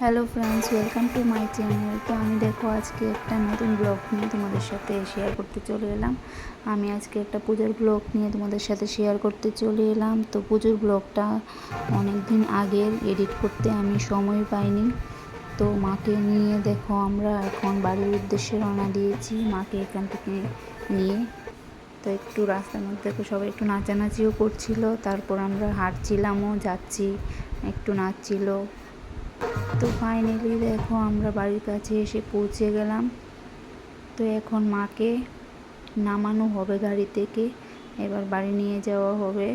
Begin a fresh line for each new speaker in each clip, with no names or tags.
Hello friends welcome to my channel তো আমি দেখো আজকে একটা নতুন ব্লগ নিয়ে তোমাদের সাথে শেয়ার করতে চলে এলাম। আমি আজকে একটা পুজোর ব্লগ নিয়ে তোমাদের সাথে শেয়ার করতে চলে এলাম। তো পুজোর ব্লগটা অনেক দিন আগের এডিট করতে আমি সময় পাইনি। তো মাকে নিয়ে দেখো আমরা এখন বাড়ির উদ্দেশ্যে রওনা দিয়েছি মাকে এখান থেকে নিয়ে। তো একটু রাস্তার মধ্যে সবাই একটু নাচানাচিও করছিল। তারপর আমরা হাঁটছিলামও, যাচ্ছি, একটু নাচছিল। তো ফাইনালি দেখো আমরা বাড়ির কাছে এসে পৌঁছে গেলাম। তো এখন মাকে নামানো হবে গাড়ি থেকে, এবার বাড়ি নিয়ে যাওয়া হবে।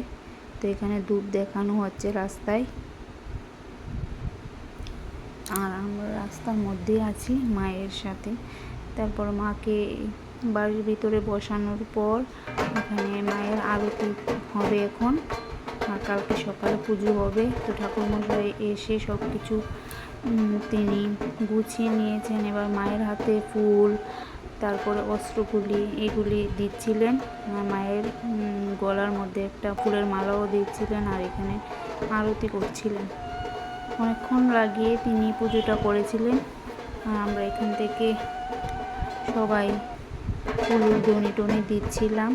তো এখানে ধূপ দেখানো হচ্ছে রাস্তায়। আর আমরা রাস্তার মধ্যেই আছি মায়ের সাথে। তারপর মাকে বাড়ির ভিতরে বসানোর পর এখানে মায়ের আরতি হবে এখন। কালকে সকালে পুজো হবে। তো ঠাকুরমশাই এসে সব কিছু তিনি গুছিয়ে নিয়েছেন। এবার মায়ের হাতে ফুল, তারপরে অস্ত্রগুলি, এগুলি দিচ্ছিলেন। মায়ের গলার মধ্যে একটা ফুলের মালাও দিচ্ছিলেন আর এখানে আরতি করছিলেন। অনেকক্ষণ লাগিয়ে তিনি পুজোটা করেছিলেন। আর আমরা এখান থেকে সবাই ফুল ডনি টনি দিচ্ছিলাম।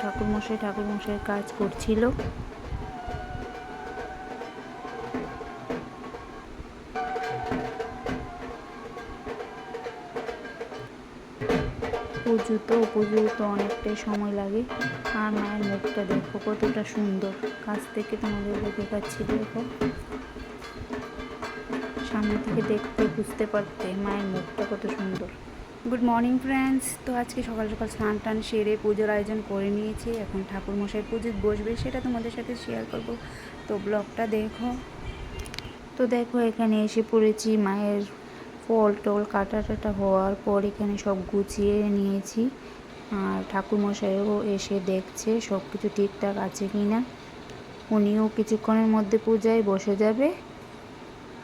ঠাকুরমশাই ঠাকুরমশাইয়ের কাজ করছিল। পুজো তো পুজো তো অনেকটাই সময় লাগে। আর মায়ের মুখটা দেখো, কতটা সুন্দর। কাছ থেকে তোমাদের দেখে পাচ্ছি, দেখো। সামনে থেকে দেখতে, বুঝতে পারতে মায়ের মুখটা কত সুন্দর। গুড মর্নিং ফ্রেন্ডস তো আজকে সকাল সকাল স্নান টান সেরে পুজোর আয়োজন করে নিয়েছি। এখন ঠাকুর মশাই পুজো বসবে, সেটা তোমাদের সাথে শেয়ার করব। তো ব্লগটা দেখো। তো দেখো, এখানে এসে পড়েছি মায়ের ফল টল কাটা টাটা হওয়ার পর এখানে সব গুছিয়ে নিয়েছি। আর ঠাকুরমশাইও এসে দেখছে সব কিছু ঠিকঠাক আছে কি না উনিও কিছুক্ষণের মধ্যে পূজায় বসে যাবে।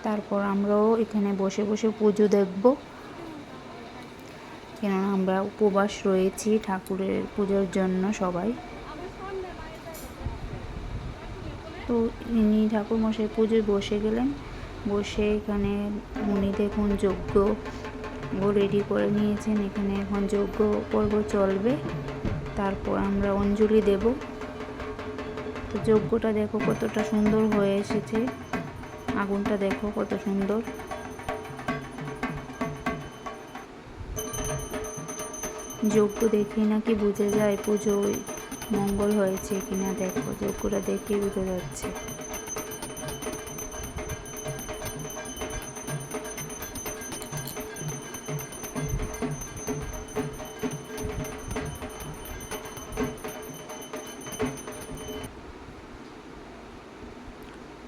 তারপর আমরাও এখানে বসে বসে পুজো দেখব। কেননা আমরা উপবাস রয়েছি ঠাকুরের পুজোর জন্য সবাই। তো ইনি ঠাকুরমশাই পুজোয় বসে গেলেন। বসে এখানে উনি দেখুন যজ্ঞ ও রেডি করে নিয়েছেন। এখানে এখন যজ্ঞ পর্ব চলবে। তারপর আমরা অঞ্জলি দেব। তো যজ্ঞটা দেখো কতটা সুন্দর হয়ে এসেছে। আগুনটা দেখো কত সুন্দর। যজ্ঞ দেখে নাকি বুঝে যায় পুজোয় মঙ্গল হয়েছে কিনা দেখো যজ্ঞটা দেখেই বুঝে যাচ্ছে।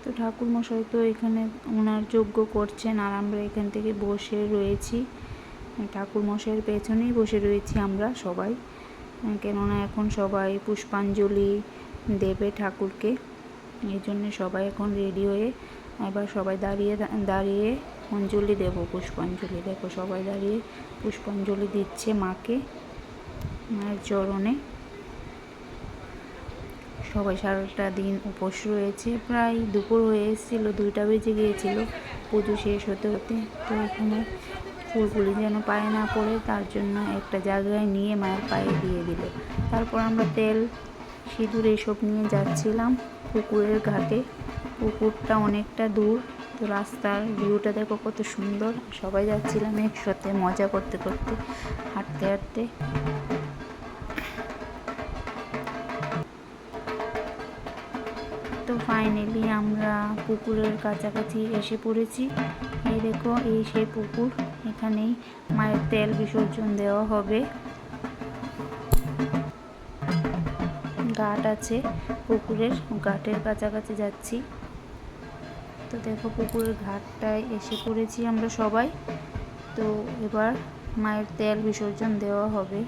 তো ঠাকুরমশাই তো এখানে ওনার যজ্ঞ করছেন আর আমরা এখান থেকে বসে রয়েছি। ঠাকুরমশাইয়ের পেছনেই বসে রয়েছি আমরা সবাই। কেননা এখন সবাই পুষ্পাঞ্জলি দেবে ঠাকুরকে। এই জন্য সবাই এখন রেডি হয়ে এবার সবাই দাঁড়িয়ে দাঁড়িয়ে অঞ্জলি দেব, পুষ্পাঞ্জলি দেখো সবাই দাঁড়িয়ে পুষ্পাঞ্জলি দিচ্ছে মাকে মায়ের চরণে। সবাই সারাটা দিন উপোস রয়েছে। প্রায় দুপুর হয়ে এসেছিল, দুইটা বেজে গিয়েছিল, পুজো শেষ হতে হতে। তো এখানে ফুলগুলি যেন পায়ে না পড়ে, তার জন্য একটা জায়গায় নিয়ে মায়ের পায়ে দিয়ে দিল। তারপর আমরা তেল, সিঁদুর এসব নিয়ে যাচ্ছিলাম পুকুরের ঘাটে। পুকুরটা অনেকটা দূর, তো রাস্তার ভিউটা দেখো কত সুন্দর। সবাই যাচ্ছিলাম একসাথে মজা করতে করতে, হাঁটতে হাঁটতে। তো ফাইনালি আমরা পুকুরের কাছাকাছি এসে পড়েছি। এই দেখো, এই সেই পুকুর। এখানেই মায়ের তেল বিসর্জন দেওয়া হবে। ঘাট আছে, পুকুরের ঘাটের কাছাকাছি যাচ্ছি। তো দেখো পুকুরের ঘাটটায় এসে পড়েছি আমরা সবাই। তো এবার মায়ের তেল বিসর্জন দেওয়া হবে।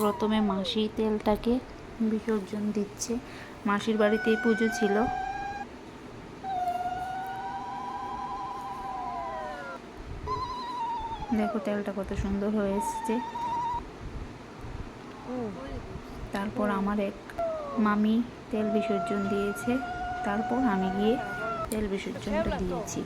প্রথমে মাসি তেলটাকে বিসর্জন দিচ্ছে। মাসির বাড়িতেই পুজো ছিল। দেখো তেলটা কত সুন্দর হয়ে এসেছে। তারপর আমার এক মামি তেল বিসর্জন দিয়েছে। তারপর আমি গিয়ে তেল বিসর্জনটা দিয়েছি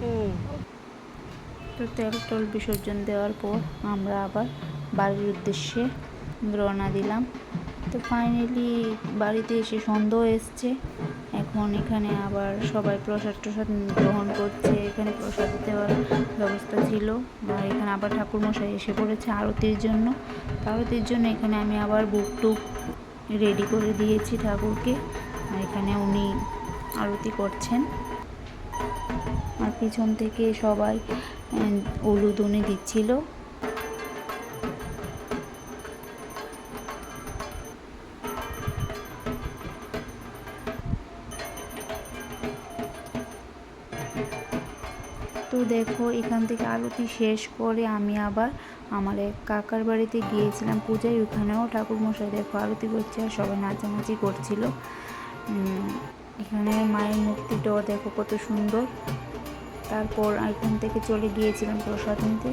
তো তেল টল বিসর্জন দেওয়ার পর আমরা আবার বাড়ির উদ্দেশ্যে রওনা দিলাম। তো ফাইনালি বাড়িতে এসে সন্ধ্যা এসছে। এখন এখানে আবার সবাই প্রসাদ টসাদ গ্রহণ করছে। এখানে প্রসাদ দেওয়ার ব্যবস্থা ছিল আর এখানে আবার ঠাকুরমশাই এসে পড়েছে আরতির জন্য। আরতির জন্য এখানে আমি আবার বুক টুক রেডি করে দিয়েছি ঠাকুরকে। আর এখানে উনি আরতি করছেন। আর পিছন থেকে সবাই উম, উনি দিচ্ছিল। তো দেখো এখান থেকে আরতি শেষ করে আমি আবার আমার এক কাকার বাড়িতে গিয়েছিলাম পূজায়। ওখানেও ঠাকুর মশাই দেখো আরতি করছে আর সবাই নাচানাচি করছিল। এখানে মায়ের মূর্তিটাও দেখো কত সুন্দর। তারপর এখান থেকে চলে গিয়েছিলাম প্রসাদ নিতে।